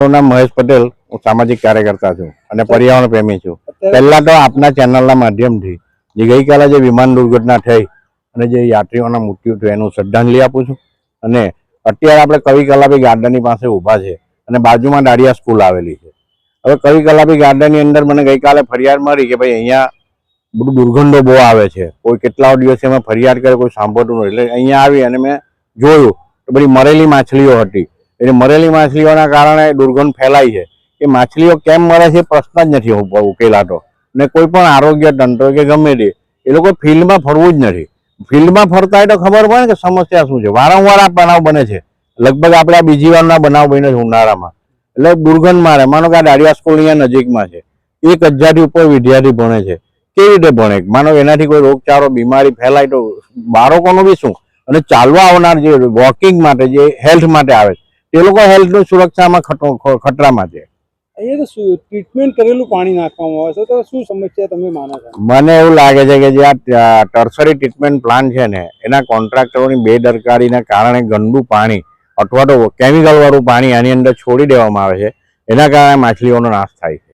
મારું નામ મહેશ પટેલ, હું સામાજિક કાર્યકર્તા છું અને પર્યાવરણ પ્રેમી છું. પહેલા તો આપના ચેનલના માધ્યમથી જે ગઈકાલે જે વિમાન દુર્ઘટના થઈ અને જે યાત્રીઓના મૃત્યુ થયું એનું શ્રદ્ધાંજલિ આપું છું. અને અત્યારે આપણે કવિ કલાપી ગાર્ડનની પાસે ઊભા છે અને બાજુમાં દાડિયા સ્કૂલ આવેલી છે. હવે કવિ કલાપી ગાર્ડનની અંદર મને ગઈકાલે ફરિયાદ મળી કે ભાઈ અહીંયા બધું દુર્ગંધો બહુ આવે છે. કોઈ કેટલા દિવસે મેં ફરિયાદ કરે કોઈ સાંભળતું નથી. એટલે અહીંયા આવી અને મેં જોયું તો બધી મરેલી માછલીઓ હતી. એટલે મરેલી માછલીઓના કારણે દુર્ગંધ ફેલાય છે. એ માછલીઓ કેમ મરે છે પ્રશ્ન જ નથી ઉકેલાતો. ને કોઈ પણ આરોગ્ય તંત્ર કે ગમે તે, એ લોકો ફિલ્ડમાં ફરવું જ નથી. ફિલ્ડમાં ફરતા હોય તો ખબર પડે કે સમસ્યા શું છે. વારંવાર આ બનાવ બને છે. લગભગ આપણે આ બીજી વારના બનાવ બને છે ઉનાળામાં. એટલે દુર્ગંધ મારે. માનો કે આ દાડિયા સ્કૂલ અહીંયા નજીકમાં છે. એક હજારથી ઉપર વિદ્યાર્થી ભણે છે. કેવી રીતે ભણે? માનો એનાથી કોઈ રોગચાળો, બીમારી ફેલાય તો બાળકોનું બી શું? અને ચાલવા આવનાર જે વોકિંગ માટે, જે હેલ્થ માટે આવે છે તે લોકો હેલ્થની સુરક્ષામાં ખતો- ખતરામાં છે. અહીંયા તો શું ટ્રીટમેન્ટ કરેલું પાણી નાખવામાં આવે છે? તો શું સમસ્યા તમે માનો છો? મને એવું લાગે છે કે જે આ ટર્સરી ટ્રીટમેન્ટ પ્લાન્ટ છે ને એના કોન્ટ્રાક્ટરોની બેદરકારીના કારણે ગંદુ પાણી અથવા તો કેમિકલ વાળું પાણી આની અંદર છોડી દેવામાં આવે છે. એના કારણે માછલીઓનો નાશ થાય છે.